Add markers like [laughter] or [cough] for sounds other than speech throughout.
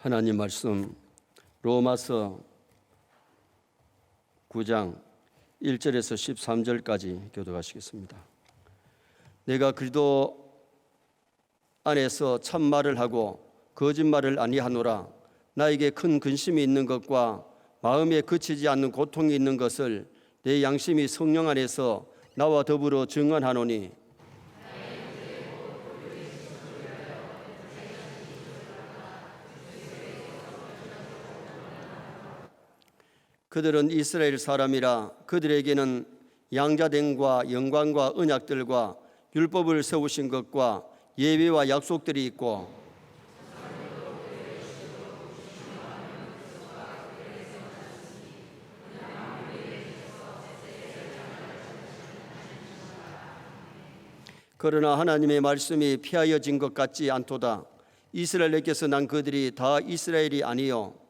하나님 말씀 로마서 9장 1절에서 13절까지 교도하시겠습니다. 내가 그리도 안에서 참 말을 하고 거짓말을 아니하노라 나에게 큰 근심이 있는 것과 마음에 그치지 않는 고통이 있는 것을 내 양심이 성령 안에서 나와 더불어 증언하노니 그들은 이스라엘 사람이라 그들에게는 양자됨과 영광과 언약들과 율법을 세우신 것과 예배와 약속들이 있고 그러나 하나님의 말씀이 피하여진 것 같지 않도다. 이스라엘에게서 난 그들이 다 이스라엘이 아니요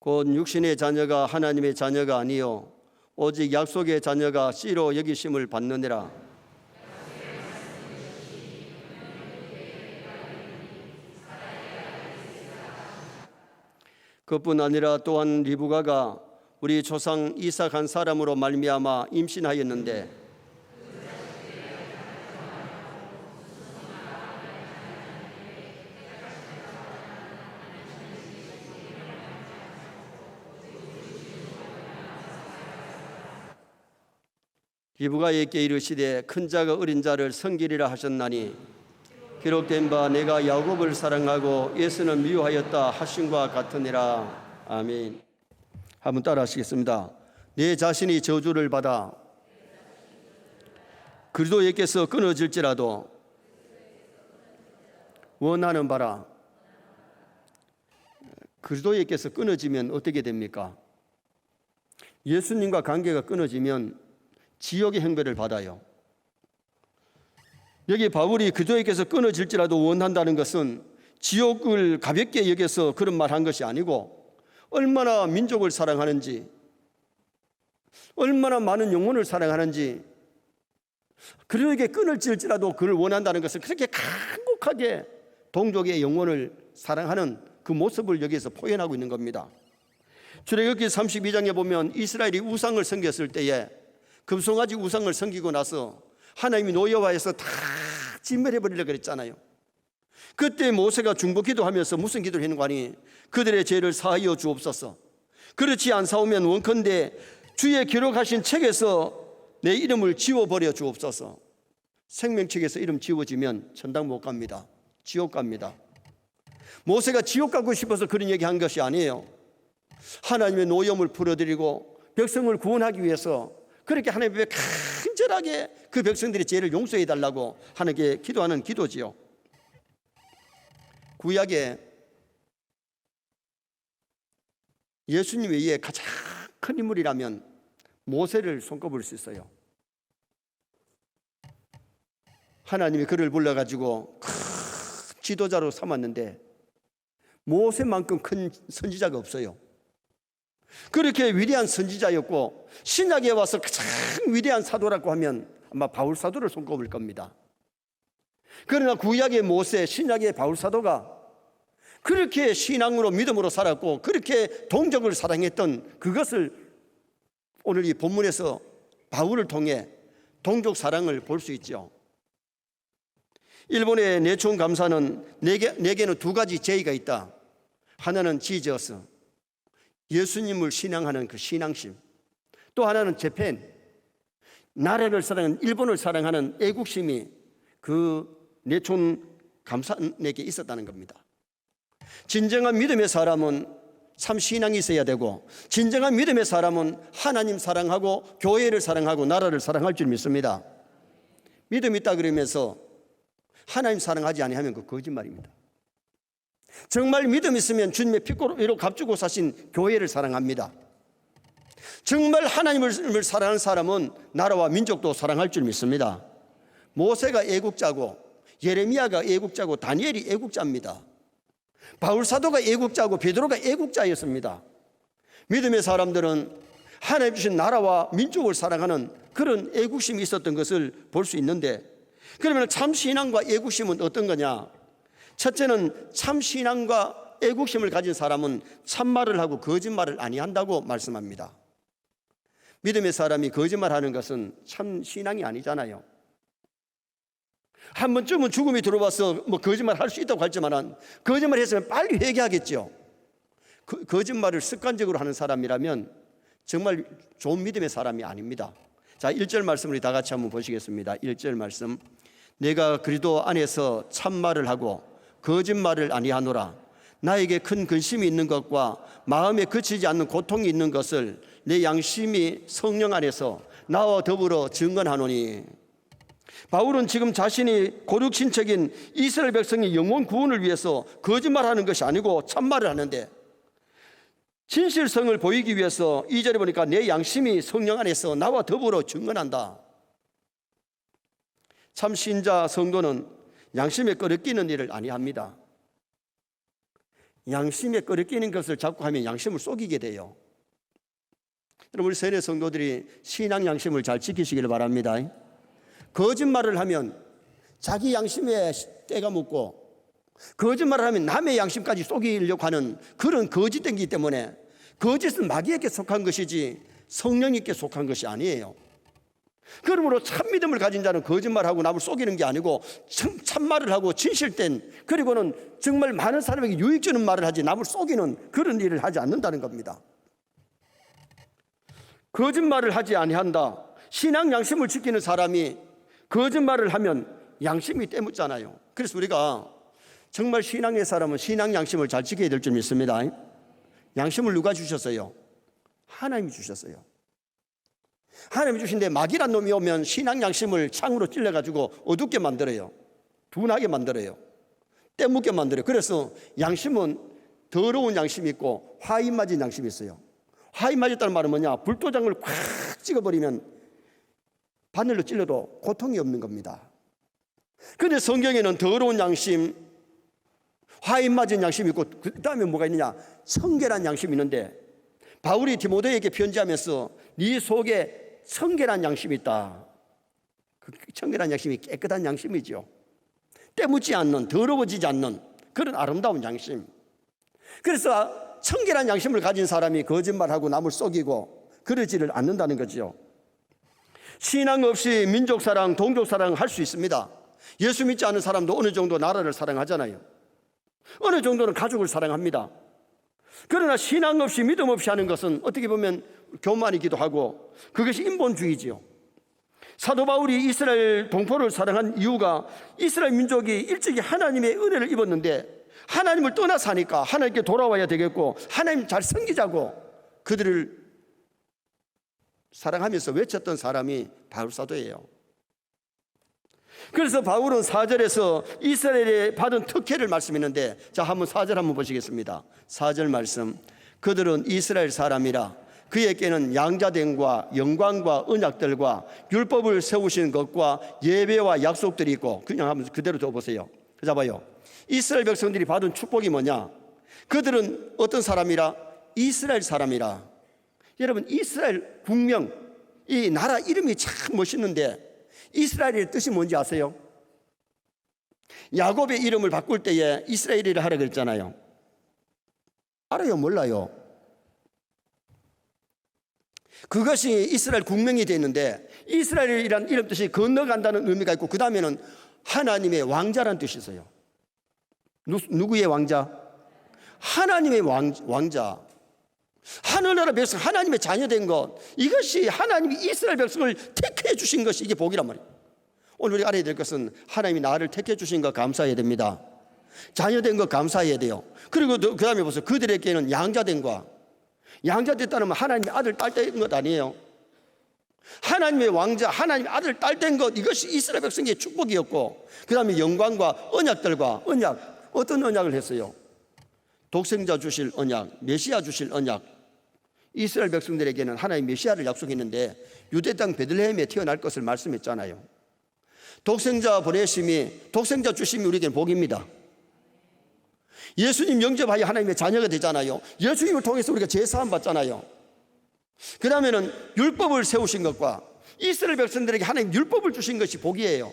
곧 육신의 자녀가 하나님의 자녀가 아니요 오직 약속의 자녀가 씨로 여기심을 받느니라. 그뿐 아니라 또한 리브가가 우리 조상 이삭 한 사람으로 말미암아 임신하였는데 리브가에게 이르시되 큰 자가 어린 자를 성기리라 하셨나니 기록된 바 내가 야곱을 사랑하고 예수는 미워하였다 하신과 같으니라 아멘. 한번 따라 하시겠습니다. 내 자신이 저주를 받아 그리스도에게서 끊어질지라도 원하는 바라 그리스도에게서 끊어지면 어떻게 됩니까? 예수님과 관계가 끊어지면 지옥의 형벌을 받아요. 여기 바울이 그도에게서 끊어질지라도 원한다는 것은 지옥을 가볍게 여겨서 그런 말 한 것이 아니고 얼마나 민족을 사랑하는지 얼마나 많은 영혼을 사랑하는지 그에게 끊을지라도 그를 원한다는 것은 그렇게 간곡하게 동족의 영혼을 사랑하는 그 모습을 여기서 표현하고 있는 겁니다. 출애굽기 32장에 보면 이스라엘이 우상을 섬겼을 때에 금송아지 우상을 섬기고 나서 하나님이 노여와에서 다 진멸해 버리려 그랬잖아요. 그때 모세가 중보 기도하면서 무슨 기도를 했는 거 아니? 그들의 죄를 사하여 주옵소서. 그렇지 않사오면 원컨대 주의 기록하신 책에서 내 이름을 지워버려 주옵소서. 생명책에서 이름 지워지면 천당 못 갑니다. 지옥 갑니다. 모세가 지옥 가고 싶어서 그런 얘기 한 것이 아니에요. 하나님의 노염을 풀어드리고 백성을 구원하기 위해서 그렇게 하나님 앞에 간절하게 그 백성들의 죄를 용서해 달라고 하나님께 기도하는 기도지요. 구약에 예수님 외에 가장 큰 인물이라면 모세를 손꼽을 수 있어요. 하나님이 그를 불러가지고 큰 지도자로 삼았는데 모세만큼 큰 선지자가 없어요. 그렇게 위대한 선지자였고 신약에 와서 가장 위대한 사도라고 하면 아마 바울 사도를 손꼽을 겁니다. 그러나 구약의 모세, 신약의 바울 사도가 그렇게 신앙으로 믿음으로 살았고 그렇게 동족을 사랑했던 그것을 오늘 이 본문에서 바울을 통해 동족 사랑을 볼 수 있죠. 일본의 내촌 감사는 내게, 내게는 두 가지 제의가 있다. 하나는 지저스, 예수님을 신앙하는 그 신앙심. 또 하나는 재팬, 나라를 사랑하는 일본을 사랑하는 애국심이 그 내촌 감사에게 있었다는 겁니다. 진정한 믿음의 사람은 참 신앙이 있어야 되고 진정한 믿음의 사람은 하나님 사랑하고 교회를 사랑하고 나라를 사랑할 줄 믿습니다. 믿음 있다 그러면서 하나님 사랑하지 아니하면 그 거짓말입니다. 정말 믿음 있으면 주님의 피고로 값주고 사신 교회를 사랑합니다. 정말 하나님을 사랑하는 사람은 나라와 민족도 사랑할 줄 믿습니다. 모세가 애국자고 예레미야가 애국자고 다니엘이 애국자입니다. 바울 사도가 애국자고 베드로가 애국자였습니다. 믿음의 사람들은 하나님 주신 나라와 민족을 사랑하는 그런 애국심이 있었던 것을 볼 수 있는데 그러면 참 신앙과 애국심은 어떤 거냐? 첫째는 참 신앙과 애국심을 가진 사람은 참말을 하고 거짓말을 아니한다고 말씀합니다. 믿음의 사람이 거짓말하는 것은 참 신앙이 아니잖아요. 한 번쯤은 죽음이 들어와서 뭐 거짓말 할 수 있다고 할지만은 거짓말 했으면 빨리 회개하겠죠. 그, 거짓말을 습관적으로 하는 사람이라면 정말 좋은 믿음의 사람이 아닙니다. 자, 1절 말씀 우리 다 같이 한번 보시겠습니다. 1절 말씀. 내가 그리도 안에서 참말을 하고 거짓말을 아니하노라. 나에게 큰 근심이 있는 것과 마음에 그치지 않는 고통이 있는 것을 내 양심이 성령 안에서 나와 더불어 증언하노니 바울은 지금 자신이 고륙 친척인 이스라엘 백성의 영원 구원을 위해서 거짓말하는 것이 아니고 참말을 하는데 진실성을 보이기 위해서 이 절에 보니까 내 양심이 성령 안에서 나와 더불어 증언한다. 참 신자 성도는 양심에 끓여끼는 일을 아니합니다. 양심에 끓여끼는 것을 자꾸 하면 양심을 속이게 돼요. 여러분 우리 세례 성도들이 신앙 양심을 잘 지키시기를 바랍니다. 거짓말을 하면 자기 양심에 때가 묻고 거짓말을 하면 남의 양심까지 속이려고 하는 그런 거짓된기 때문에 거짓은 마귀에게 속한 것이지 성령님께 속한 것이 아니에요. 그러므로 참 믿음을 가진 자는 거짓말하고 남을 속이는 게 아니고 참, 참말을 하고 진실된 그리고는 정말 많은 사람에게 유익 주는 말을 하지 남을 속이는 그런 일을 하지 않는다는 겁니다. 거짓말을 하지 아니한다. 신앙 양심을 지키는 사람이 거짓말을 하면 양심이 때묻잖아요. 그래서 우리가 정말 신앙의 사람은 신앙 양심을 잘 지켜야 될 줄 믿습니다. 양심을 누가 주셨어요? 하나님이 주셨어요. 하나님이 주신데 마귀란 놈이 오면 신앙 양심을 창으로 찔러가지고 어둡게 만들어요. 둔하게 만들어요. 때묻게 만들어요. 그래서 양심은 더러운 양심이 있고 화인 맞은 양심이 있어요. 화인 맞았다는 말은 뭐냐? 불도장을 콱 찍어버리면 바늘로 찔러도 고통이 없는 겁니다. 근데 성경에는 더러운 양심, 화인 맞은 양심이 있고 그 다음에 뭐가 있느냐? 성결한 양심이 있는데 바울이 디모데에게 편지하면서 네 속에 성결한 양심이 있다. 그 성결한 양심이 깨끗한 양심이죠. 때묻지 않는 더러워지지 않는 그런 아름다운 양심. 그래서 청결한 양심을 가진 사람이 거짓말하고 남을 속이고 그러지를 않는다는 거죠. 신앙 없이 민족 사랑, 동족 사랑 할 수 있습니다. 예수 믿지 않은 사람도 어느 정도 나라를 사랑하잖아요. 어느 정도는 가족을 사랑합니다. 그러나 신앙 없이 믿음 없이 하는 것은 어떻게 보면 교만이기도 하고 그것이 인본주의지요. 사도 바울이 이스라엘 동포를 사랑한 이유가 이스라엘 민족이 일찍이 하나님의 은혜를 입었는데 하나님을 떠나 사니까 하나님께 돌아와야 되겠고 하나님 잘 섬기자고 그들을 사랑하면서 외쳤던 사람이 바울 사도예요. 그래서 바울은 4절에서 이스라엘에 받은 특혜를 말씀했는데 자 한번 4절 한번 보시겠습니다. 4절 말씀 그들은 이스라엘 사람이라 그에게는 양자됨과 영광과 언약들과 율법을 세우신 것과 예배와 약속들이 있고 그냥 한번 그대로 더 보세요. 자 봐요. 이스라엘 백성들이 받은 축복이 뭐냐? 그들은 어떤 사람이라? 이스라엘 사람이라. 여러분 이스라엘 국명 이 나라 이름이 참 멋있는데 이스라엘의 뜻이 뭔지 아세요? 야곱의 이름을 바꿀 때에 이스라엘이라 하라 그랬잖아요. 알아요? 몰라요? 그것이 이스라엘 국명이 되는데 이스라엘이란 이름 뜻이 건너간다는 의미가 있고 그 다음에는 하나님의 왕자란 뜻이 있어요. 누, 누구의 왕자? 하나님의 왕, 왕자. 하늘나라 백성, 하나님의 자녀된 것. 이것이 하나님이 이스라엘 백성을 택해 주신 것이 이게 복이란 말이에요. 오늘 우리 알아야 될 것은 하나님이 나를 택해 주신 것 감사해야 됩니다. 자녀된 것 감사해야 돼요. 그리고 그 다음에 보세요. 그들에게는 양자된 것. 양자 됐다는 건 하나님의 아들, 딸 된 것 아니에요. 하나님의 왕자, 하나님의 아들, 딸 된 것, 이것이 이스라엘 백성의 축복이었고, 그 다음에 영광과 언약들과 언약, 어떤 언약을 했어요? 독생자 주실 언약, 메시아 주실 언약. 이스라엘 백성들에게는 하나님 메시아를 약속했는데 유대 땅 베들레헴에 태어날 것을 말씀했잖아요. 독생자 보내심이 독생자 주심이 우리에게는 복입니다. 예수님 영접하여 하나님의 자녀가 되잖아요. 예수님을 통해서 우리가 제사함 받잖아요. 그 다음에는 율법을 세우신 것과 이스라엘 백성들에게 하나님 율법을 주신 것이 복이에요.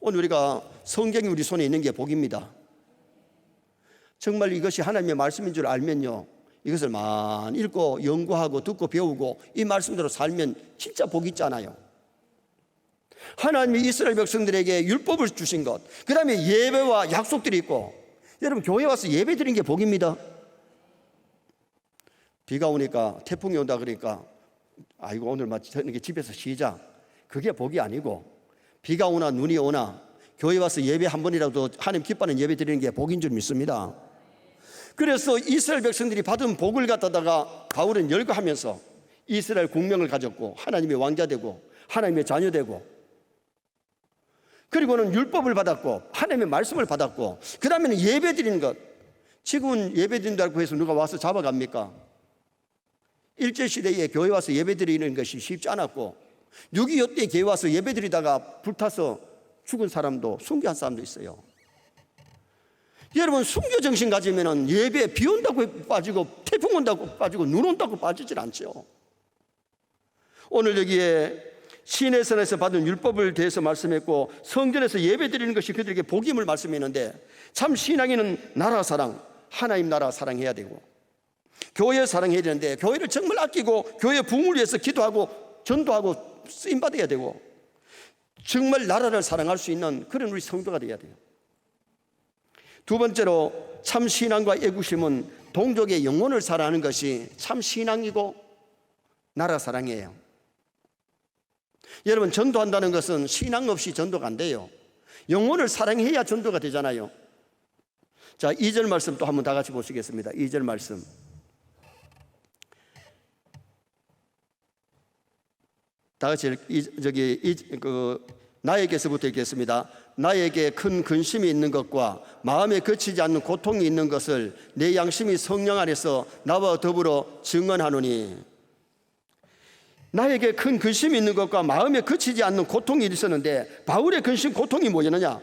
오늘 우리가 성경이 우리 손에 있는 게 복입니다. 정말 이것이 하나님의 말씀인 줄 알면요. 이것을 많이 읽고 연구하고 듣고 배우고 이 말씀대로 살면 진짜 복 있잖아요. 하나님이 이스라엘 백성들에게 율법을 주신 것, 그 다음에 예배와 약속들이 있고, 여러분, 교회 와서 예배 드린 게 복입니다. 비가 오니까 태풍이 온다 그러니까, 아이고, 오늘 막 저녁에 집에서 쉬자. 그게 복이 아니고, 비가 오나 눈이 오나, 교회 와서 예배 한 번이라도 하나님 기뻐하는 예배 드리는 게 복인 줄 믿습니다. 그래서 이스라엘 백성들이 받은 복을 갖다가 바울은 열거하면서 이스라엘 국명을 가졌고 하나님의 왕자 되고 하나님의 자녀 되고 그리고는 율법을 받았고 하나님의 말씀을 받았고 그 다음에는 예배 드리는 것 지금은 예배 드린다고 해서 누가 와서 잡아갑니까? 일제시대에 교회 와서 예배 드리는 것이 쉽지 않았고 6.25 때 교회 와서 예배 드리다가 불타서 죽은 사람도 순교한 사람도 있어요 여러분 순교 정신 가지면은 예배 비 온다고 빠지고 태풍 온다고 빠지고 눈 온다고 빠지질 않죠. 오늘 여기에 시내선에서 받은 율법을 대해서 말씀했고 성전에서 예배 드리는 것이 그들에게 복임을 말씀했는데 참 신앙인은 나라 사랑, 하나님 나라 사랑해야 되고 교회 사랑해야 되는데 교회를 정말 아끼고 교회 부흥을 위해서 기도하고 전도하고 쓰임 받아야 되고 정말 나라를 사랑할 수 있는 그런 우리 성도가 되어야 돼요. 두 번째로 참 신앙과 애구심은 동족의 영혼을 사랑하는 것이 참 신앙이고 나라 사랑이에요. 여러분 전도한다는 것은 신앙 없이 전도가 안 돼요. 영혼을 사랑해야 전도가 되잖아요. 자, 2절 말씀 또 한번 다 같이 보시겠습니다. 2절 말씀. 다 같이 이, 저기 이, 그 나에게서부터 읽겠습니다. 나에게 큰 근심이 있는 것과 마음에 거치지 않는 고통이 있는 것을 내 양심이 성령 안에서 나와 더불어 증언하노니 나에게 큰 근심이 있는 것과 마음에 거치지 않는 고통이 있었는데 바울의 근심 고통이 뭐였느냐?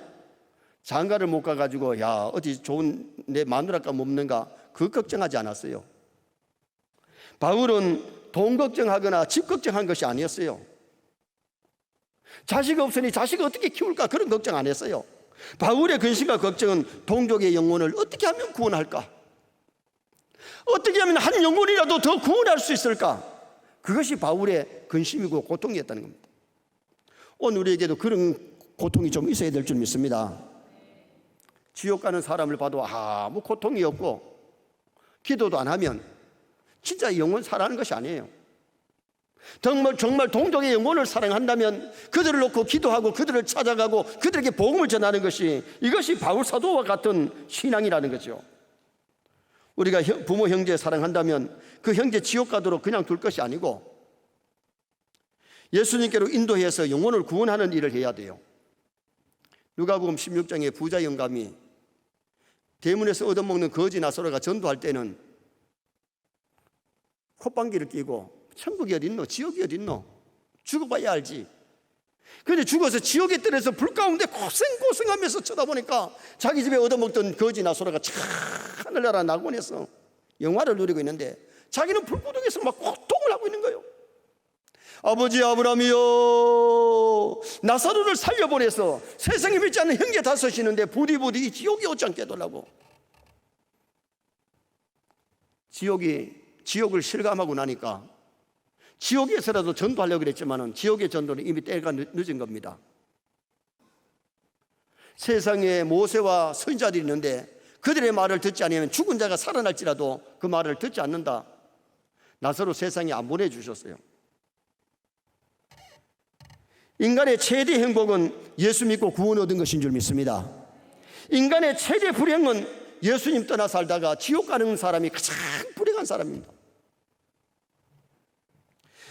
장가를 못 가가지고 야 어디 좋은 내 마누라가 없는가 그 걱정하지 않았어요. 바울은 돈 걱정하거나 집 걱정한 것이 아니었어요. 자식 없으니 자식을 어떻게 키울까 그런 걱정 안 했어요. 바울의 근심과 걱정은 동족의 영혼을 어떻게 하면 구원할까? 어떻게 하면 한 영혼이라도 더 구원할 수 있을까? 그것이 바울의 근심이고 고통이었다는 겁니다. 오늘 우리에게도 그런 고통이 좀 있어야 될 줄 믿습니다. 지옥 가는 사람을 봐도 아무 고통이 없고 기도도 안 하면 진짜 영혼 살아가는 것이 아니에요. 정말 정말 동족의 영혼을 사랑한다면 그들을 놓고 기도하고 그들을 찾아가고 그들에게 복음을 전하는 것이 이것이 바울 사도와 같은 신앙이라는 거죠. 우리가 부모 형제 사랑한다면 그 형제 지옥 가도록 그냥 둘 것이 아니고 예수님께로 인도해서 영혼을 구원하는 일을 해야 돼요. 누가복음 16장에 부자 영감이 대문에서 얻어먹는 거지 나소라가 전도할 때는 콧방귀를 끼고 천국이 어딨노? 지옥이 어딨노? 죽어봐야 알지. 근데 죽어서 지옥에 떨어서 불 가운데 고생고생하면서 쳐다보니까 자기 집에 얻어먹던 거지 나소라가 참 하늘나라 낙원에서 영화를 누리고 있는데 자기는 불구덩에서 막 고통을 하고 있는 거예요. 아버지 아브라함이여 나사로를 살려보내서 세상에 믿지 않는 형제 다섯이는데 부디부디 이 지옥이 어찌 깨달라고 지옥이 지옥을 실감하고 나니까 지옥에서라도 전도하려고 그랬지만은 지옥의 전도는 이미 때가 늦은 겁니다. 세상에 모세와 선자들이 있는데 그들의 말을 듣지 않으면 죽은 자가 살아날지라도 그 말을 듣지 않는다. 나서로 세상에 안 보내주셨어요. 인간의 최대 행복은 예수 믿고 구원 얻은 것인 줄 믿습니다. 인간의 최대 불행은 예수님 떠나 살다가 지옥 가는 사람이 가장 불행한 사람입니다.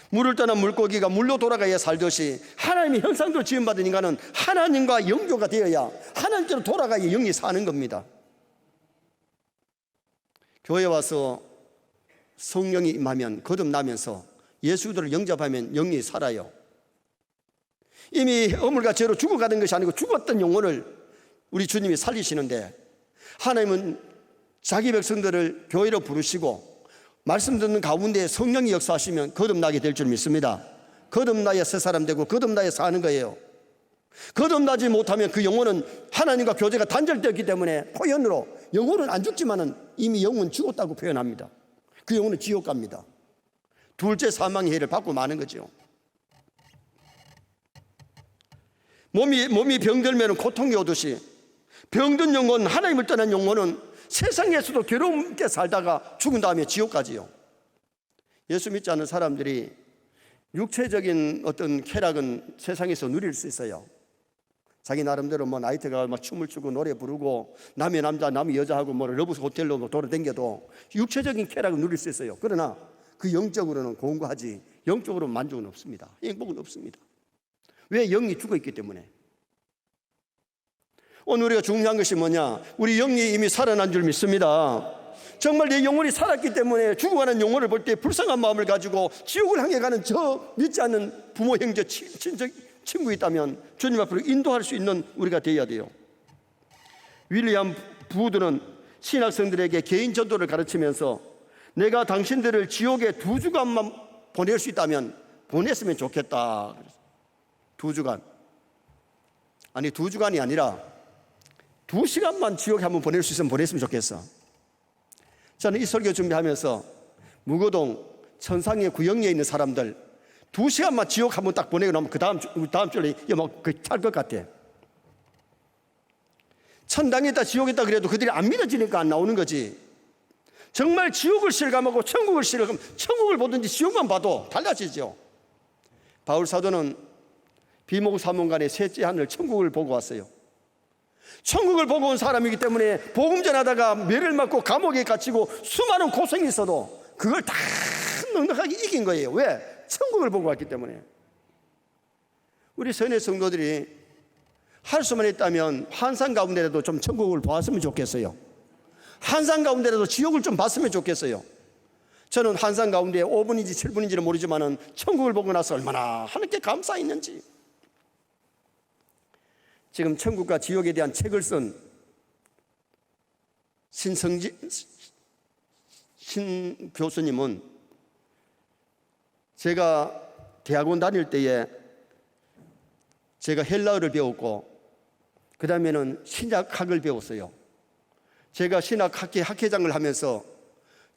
물을 떠난 물고기가 물로 돌아가야 살듯이 하나님의 형상대로 지음받은 인간은 하나님과 영교가 되어야 하나님께로 돌아가야 영이 사는 겁니다. 교회 와서 성령이 임하면 거듭나면서 예수들을 영접하면 영이 살아요. 이미 어물과 죄로 죽어가는 것이 아니고 죽었던 영혼을 우리 주님이 살리시는데 하나님은 자기 백성들을 교회로 부르시고 말씀 듣는 가운데 성령이 역사하시면 거듭나게 될 줄 믿습니다. 거듭나야 새 사람 되고 거듭나야 사는 거예요. 거듭나지 못하면 그 영혼은 하나님과 교제가 단절되었기 때문에 표현으로 영혼은 안 죽지만은 이미 영혼 죽었다고 표현합니다. 그 영혼은 지옥 갑니다. 둘째 사망의 해를 받고 마는 거죠. 몸이 몸이 병들면 고통이 오듯이 병든 영혼 하나님을 떠난 영혼은 세상에서도 괴롭게 살다가 죽은 다음에 지옥 가지요. 예수 믿지 않는 사람들이 육체적인 어떤 쾌락은 세상에서 누릴 수 있어요. 자기 나름대로 뭐 나이트 가 막 춤을 추고 노래 부르고 남의 남자 남의 여자하고 뭐 러브스 호텔로 뭐 돌아다녀도 육체적인 쾌락은 누릴 수 있어요. 그러나 그 영적으로는 공고하지 영적으로 만족은 없습니다. 행복은 없습니다. 왜 영이 죽어 있기 때문에. 오늘 우리가 중요한 것이 뭐냐? 우리 영이 이미 살아난 줄 믿습니다. 정말 내 영혼이 살았기 때문에 죽어가는 영혼을 볼 때 불쌍한 마음을 가지고 지옥을 향해 가는 저 믿지 않는 부모, 형제, 친- 친척, 친구 있다면 주님 앞으로 인도할 수 있는 우리가 되어야 돼요. 윌리엄 부드는 신학생들에게 개인 전도를 가르치면서 내가 당신들을 지옥에 두 주간만 보낼 수 있다면 보냈으면 좋겠다. 두 주간. 아니 두 주간이 아니라 두 시간만 지옥에 한번 보낼 수 있으면 보냈으면 좋겠어. 저는 이 설교 준비하면서 무고동 천상의 구역에 있는 사람들 두 시간만 지옥 한번 딱 보내고 나면 그 다음 주, 다음 주에 뭐찰것 같아. 천당에 있다 지옥에 있다 그래도 그들이 안 믿어지니까 안 나오는 거지. 정말 지옥을 실감하고 천국을 실감, 천국을 보든지 지옥만 봐도 달라지죠. 바울 사도는 비목 사문간의 셋째 하늘 천국을 보고 왔어요. 천국을 보고 온 사람이기 때문에 복음 전하다가 매를 맞고 감옥에 갇히고 수많은 고생이 있어도 그걸 다 넉넉하게 이긴 거예요. 왜? 천국을 보고 왔기 때문에. 우리 선의 성도들이 할 수만 있다면 환상 가운데라도 좀 천국을 보았으면 좋겠어요. 환상 가운데라도 지옥을 좀 봤으면 좋겠어요. 저는 환상 가운데 5분인지 7분인지는 모르지만은 천국을 보고 나서 얼마나 하나님께 감사 있는지. 지금 천국과 지옥에 대한 책을 쓴 신성지 신 교수님은 제가 대학원 다닐 때에 제가 헬라어를 배웠고 그 다음에는 신약학을 배웠어요. 제가 신학학회 학회장을 하면서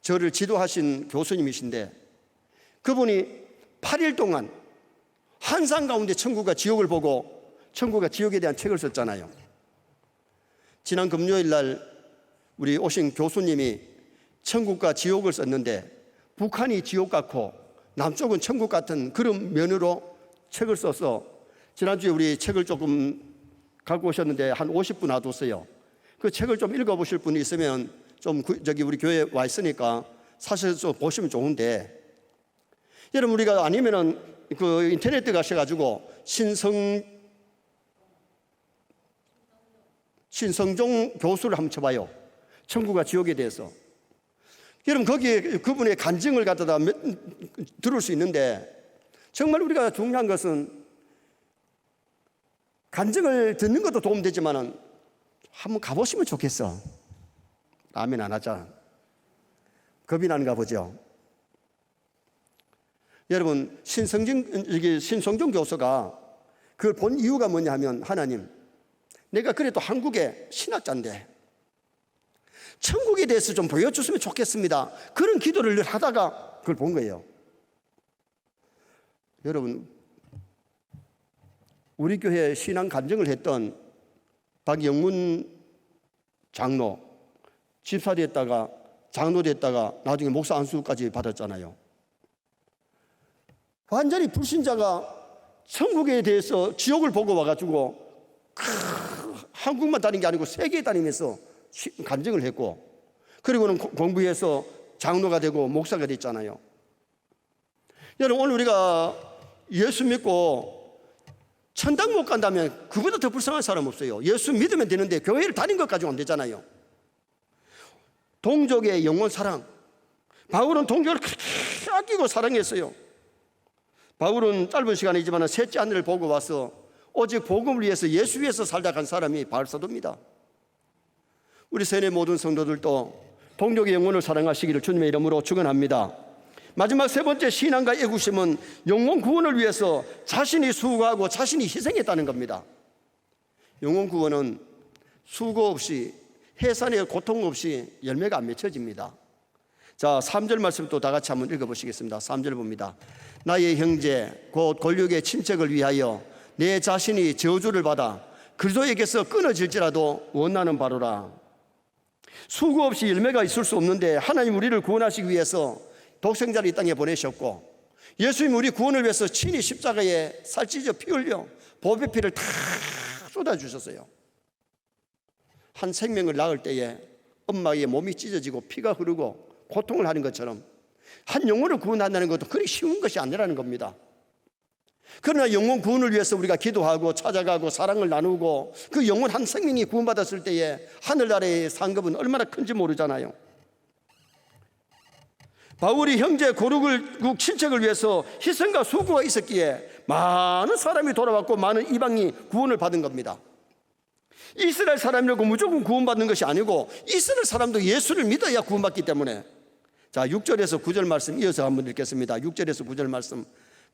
저를 지도하신 교수님이신데 그분이 8일 동안 한상 가운데 천국과 지옥을 보고 천국과 지옥에 대한 책을 썼잖아요. 지난 금요일 날 우리 오신 교수님이 천국과 지옥을 썼는데 북한이 지옥 같고 남쪽은 천국 같은 그런 면으로 책을 써서 지난주에 우리 책을 조금 갖고 오셨는데 한 50분 놔뒀어요. 그 책을 좀 읽어보실 분이 있으면 좀 그- 저기 우리 교회 와 있으니까 사실 좀 보시면 좋은데 여러분 우리가 아니면은 그 인터넷 가셔가지고 신성 신성종 교수를 한번 쳐봐요. 천국과 지옥에 대해서. 여러분 거기에 그분의 간증을 갖다가 몇- 들을 수 있는데 정말 우리가 중요한 것은 간증을 듣는 것도 도움되지만은 한번 가보시면 좋겠어. 아멘 안 하자. 겁이 나는가 보죠. 여러분 신성진 이게 신성종 교수가 그걸 본 이유가 뭐냐 하면 하나님 내가 그래도 한국의 신학자인데 천국에 대해서 좀 보여줬으면 좋겠습니다. 그런 기도를 늘 하다가 그걸 본 거예요. 여러분 우리 교회 신앙 간증을 했던 박영문 장로 집사 됐다가 장로 됐다가 나중에 목사 안수까지 받았잖아요. 완전히 불신자가 천국에 대해서 지옥을 보고 와가지고 크, 한국만 다닌 게 아니고 세계 다니면서 시- 간증을 했고 그리고는 고- 공부해서 장로가 되고 목사가 됐잖아요. 여러분 오늘 우리가 예수 믿고 천당 못 간다면 그보다 더 불쌍한 사람 없어요. 예수 믿으면 되는데 교회를 다닌 것 가지고 안 되잖아요. 동족의 영원 사랑. 바울은 동족을 그렇게 아끼고 사랑했어요. 바울은 짧은 시간이지만 셋째 하늘을 보고 와서 오직 복음을 위해서 예수 위해서 살다 간 사람이 바울 사도입니다. 우리 세뇌 모든 성도들도 동족의 영혼을 사랑하시기를 주님의 이름으로 축원합니다. 마지막 세 번째 신앙과 애국심은 영혼 구원을 위해서 자신이 수고하고 자신이 희생했다는 겁니다. 영혼 구원은 수고 없이 해산의 고통 없이 열매가 안 맺혀집니다. 자, 3절 말씀 또다 같이 한번 읽어 보시겠습니다. 3절 봅니다. 나의 형제 곧 권력의 친척을 위하여 내 자신이 저주를 받아 그리스도에게서 끊어질지라도 원하는 바로라. 수고 없이 열매가 있을 수 없는데 하나님 우리를 구원하시기 위해서 독생자를 이 땅에 보내셨고 예수님 우리 구원을 위해서 친히 십자가에 살찌져 피 흘려 보배 피를 다 쏟아 주셨어요. 한 생명을 낳을 때에 엄마의 몸이 찢어지고 피가 흐르고 고통을 하는 것처럼 한 영혼을 구원한다는 것도 그리 쉬운 것이 아니라는 겁니다. 그러나 영혼 구원을 위해서 우리가 기도하고 찾아가고 사랑을 나누고 그 영혼 한 생명이 구원받았을 때에 하늘나라의 상급은 얼마나 큰지 모르잖아요. 바울이 형제 고룩을 친척을 위해서 희생과 수고가 있었기에 많은 사람이 돌아왔고 많은 이방이 구원을 받은 겁니다. 이스라엘 사람이라고 무조건 구원받는 것이 아니고 이스라엘 사람도 예수를 믿어야 구원받기 때문에 자 6절에서 9절 말씀 이어서 한번 읽겠습니다. 6절에서 9절 말씀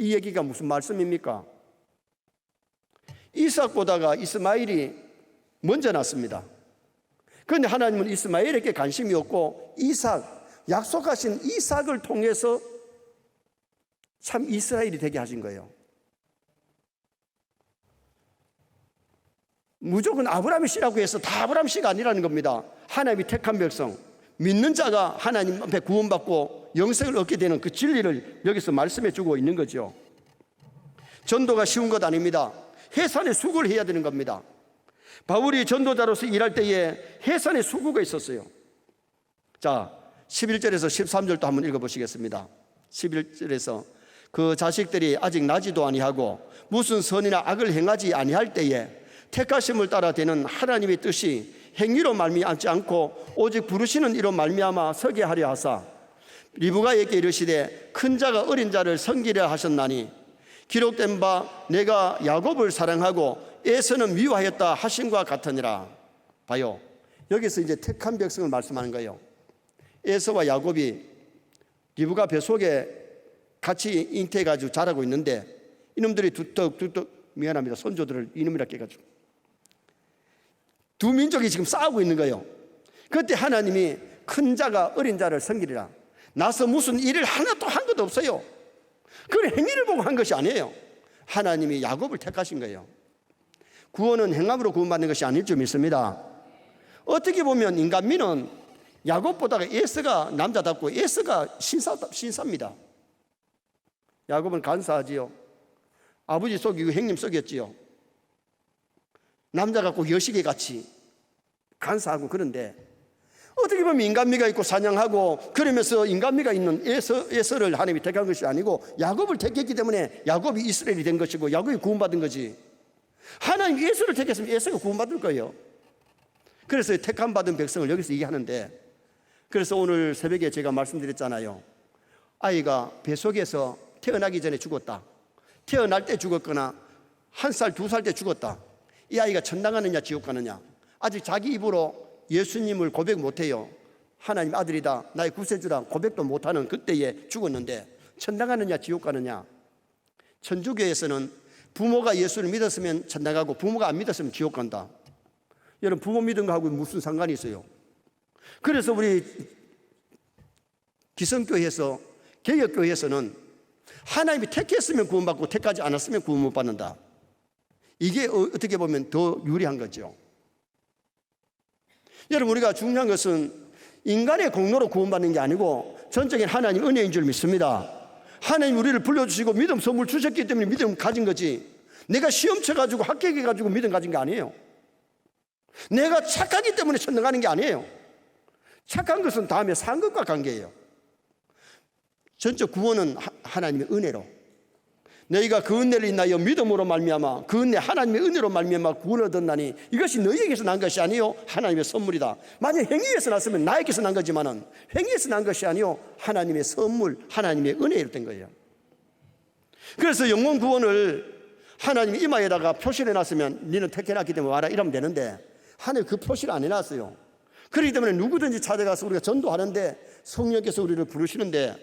이 얘기가 무슨 말씀입니까? 이삭보다가 이스마일이 먼저 났습니다. 그런데 하나님은 이스마엘에게 관심이 없고 이삭 약속하신 이삭을 통해서 참 이스라엘이 되게 하신 거예요. 무조건 아브라함의 씨라고 해서 다 아브라함 씨가 아니라는 겁니다. 하나님이 택한 백성, 믿는 자가 하나님 앞에 구원받고 영생을 얻게 되는 그 진리를 여기서 말씀해 주고 있는 거죠. 전도가 쉬운 것 아닙니다. 해산의 수고를 해야 되는 겁니다. 바울이 전도자로서 일할 때에 해산의 수고가 있었어요. 자, 11절에서 13절도 한번 읽어 보시겠습니다. 11절에서 그 자식들이 아직 나지도 아니하고 무슨 선이나 악을 행하지 아니할 때에 택하심을 따라 되는 하나님의 뜻이 행위로 말미암지 않고 오직 부르시는 이로 말미암아 서게 하려 하사. 리브가에게 이르시되 큰 자가 어린 자를 섬기려 하셨나니 기록된 바 내가 야곱을 사랑하고 에서는 미워하였다 하신과 같으니라. 봐요. 여기서 이제 택한 백성을 말씀하는 거예요. 에서와 야곱이 리브가 뱃속에 같이 잉태해가지고 자라고 있는데 이놈들이 두떡두떡 미안합니다. 손조들을 이놈이라 깨가지고 두 민족이 지금 싸우고 있는 거예요. 그때 하나님이 큰 자가 어린 자를 섬기리라. 나서 무슨 일을 하나도 한 것도 없어요. 그건 행위를 보고 한 것이 아니에요. 하나님이 야곱을 택하신 거예요. 구원은 행함으로 구원받는 것이 아닐 줄 믿습니다. 어떻게 보면 인간미는 야곱보다가 에스가 남자답고 에스가 신사, 신사입니다. 야곱은 간사하지요. 아버지 속이고 형님 속였지요. 남자 같고 여시기 같이 간사하고 그런데 어떻게 보면 인간미가 있고 사냥하고 그러면서 인간미가 있는 에서, 에서를 하나님이 택한 것이 아니고 야곱을 택했기 때문에 야곱이 이스라엘이 된 것이고 야곱이 구원받은 거지. 하나님 예수를 택했으면 예수가 구원받을 거예요. 그래서 택함 받은 백성을 여기서 얘기하는데 그래서 오늘 새벽에 제가 말씀드렸잖아요. 아이가 뱃속에서 태어나기 전에 죽었다. 태어날 때 죽었거나 한 살, 두 살 때 죽었다 이 아이가 천당 가느냐 지옥 가느냐. 아직 자기 입으로 예수님을 고백 못해요. 하나님 아들이다 나의 구세주라 고백도 못하는 그때에 죽었는데 천당 가느냐 지옥 가느냐. 천주교에서는 부모가 예수를 믿었으면 천당 가고 부모가 안 믿었으면 지옥 간다. 여러분 부모 믿은 거하고 무슨 상관이 있어요? 그래서 우리 기성교회에서 개혁교회에서는 하나님이 택했으면 구원받고 택하지 않았으면 구원 못 받는다 이게 어, 어떻게 보면 더 유리한 거죠. 여러분 우리가 중요한 것은 인간의 공로로 구원받는 게 아니고 전적인 하나님 은혜인 줄 믿습니다. 하나님 우리를 불러주시고 믿음 선물 주셨기 때문에 믿음 가진 거지. 내가 시험 쳐가지고 합격해가지고 믿음 가진 게 아니에요. 내가 착하기 때문에 천당 가는 게 아니에요. 착한 것은 다음에 산 것과 관계예요. 전적 구원은 하- 하나님의 은혜로 너희가 그 은혜를 인하여 믿음으로 말미암아 그 은혜 하나님의 은혜로 말미암아 구원을 얻었나니 이것이 너희에게서 난 것이 아니요 하나님의 선물이다. 만약 행위에서 났으면 나에게서 난 거지만은 행위에서 난 것이 아니요 하나님의 선물, 하나님의 은혜로 된 거예요. 그래서 영원 구원을 하나님이 이마에다가 표시를 해놨으면 너는 택해놨기 때문에 와라 이러면 되는데 하나님 그 표시를 안 해놨어요. 그렇기 때문에 누구든지 찾아가서 우리가 전도하는데 성령께서 우리를 부르시는데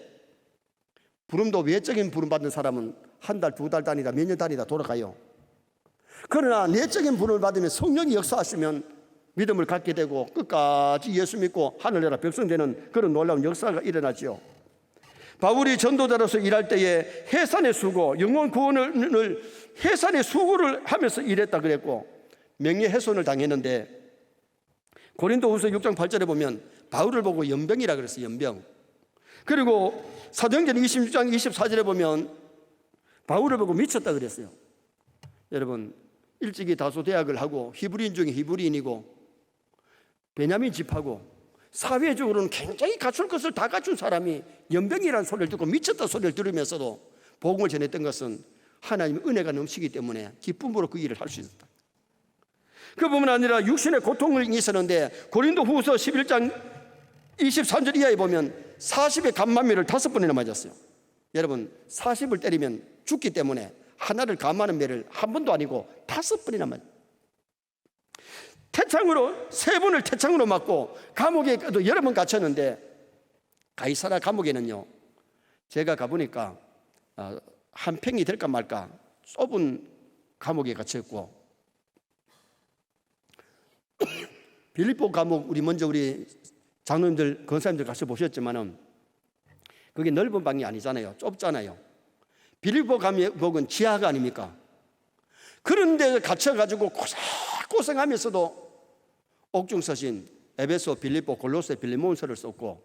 부름도 외적인 부름 받는 사람은 한 달, 두 달 다니다 몇 년 다니다 돌아가요. 그러나 내적인 부름을 받으면 성령이 역사하시면 믿음을 갖게 되고 끝까지 예수 믿고 하늘나라 백성 되는 그런 놀라운 역사가 일어나지요. 바울이 전도자로서 일할 때에 해산의 수고, 영원 구원을 해산의 수고를 하면서 일했다 그랬고 명예 훼손을 당했는데 고린도후서 6장 8절에 보면 바울을 보고 연병이라 그랬어요. 연병. 그리고 사도행전 26장 24절에 보면 바울을 보고 미쳤다 그랬어요. 여러분 일찍이 다소 대학을 하고 히브리인 중에 히브리인이고 베냐민 집하고 사회적으로는 굉장히 갖출 것을 다 갖춘 사람이 연병이라는 소리를 듣고 미쳤다 소리를 들으면서도 복음을 전했던 것은 하나님의 은혜가 넘치기 때문에 기쁨으로 그 일을 할 수 있었다. 그뿐만 아니라 육신의 고통을 있었는데 고린도 후서 11장 23절 이하에 보면 40의 감만매를 다섯 번이나 맞았어요. 여러분 40을 때리면 죽기 때문에 하나를 감하는 매를 한 번도 아니고 다섯 번이나 맞. 태창으로 세 번을 태창으로 맞고 감옥에 또 여러 번 갇혔는데 가이사라 감옥에는요. 제가 가보니까 아, 한 평이 될까 말까 좁은 감옥에 갇혔고 [coughs] 빌립보 감옥 우리 먼저 우리 장로님들 권사님들 가서 보셨지만은 그게 넓은 방이 아니잖아요. 좁잖아요. 빌립보 감옥은 지하가 아닙니까? 그런데 갇혀가지고 고생고생하면서도 옥중서신 에베소, 빌립보, 골로새, 빌리몬서를 썼고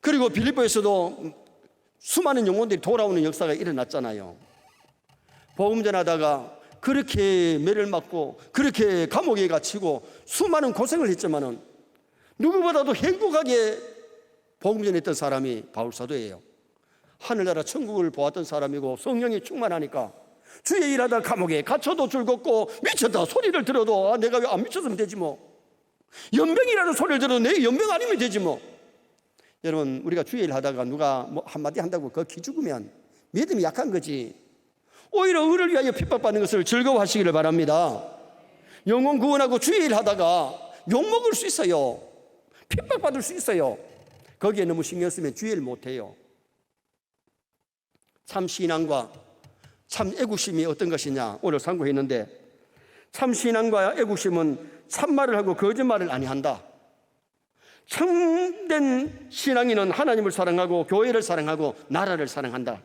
그리고 빌립보에서도 수많은 영혼들이 돌아오는 역사가 일어났잖아요. 복음 전하다가 그렇게 매를 맞고 그렇게 감옥에 갇히고 수많은 고생을 했지만은 누구보다도 행복하게 복음 전했던 사람이 바울 사도예요. 하늘나라 천국을 보았던 사람이고 성령이 충만하니까 주의 일하다 감옥에 갇혀도 즐겁고 미쳤다 소리를 들어도 아, 내가 왜 안 미쳤으면 되지 뭐. 연병이라는 소리를 들어도 내 연병 아니면 되지 뭐. 여러분 우리가 주의 일 하다가 누가 뭐 한마디 한다고 그 기죽으면 믿음이 약한 거지. 오히려 의를 위하여 핍박받는 것을 즐거워하시기를 바랍니다. 영혼 구원하고 주의 일 하다가 욕먹을 수 있어요. 핍박받을 수 있어요. 거기에 너무 신경 쓰면 주의 일 못해요 참 신앙과 참 애국심이 어떤 것이냐 오늘 상고했는데 참 신앙과 애국심은 참말을 하고 거짓말을 아니한다. 참된 신앙인은 하나님을 사랑하고 교회를 사랑하고 나라를 사랑한다.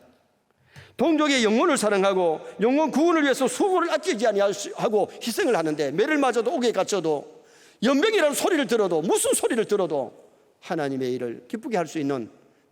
동족의 영혼을 사랑하고 영혼 구원을 위해서 수고를 아끼지 아니하고 희생을 하는데 매를 맞아도 옥에 갇혀도 연병이라는 소리를 들어도 무슨 소리를 들어도 하나님의 일을 기쁘게 할 수 있는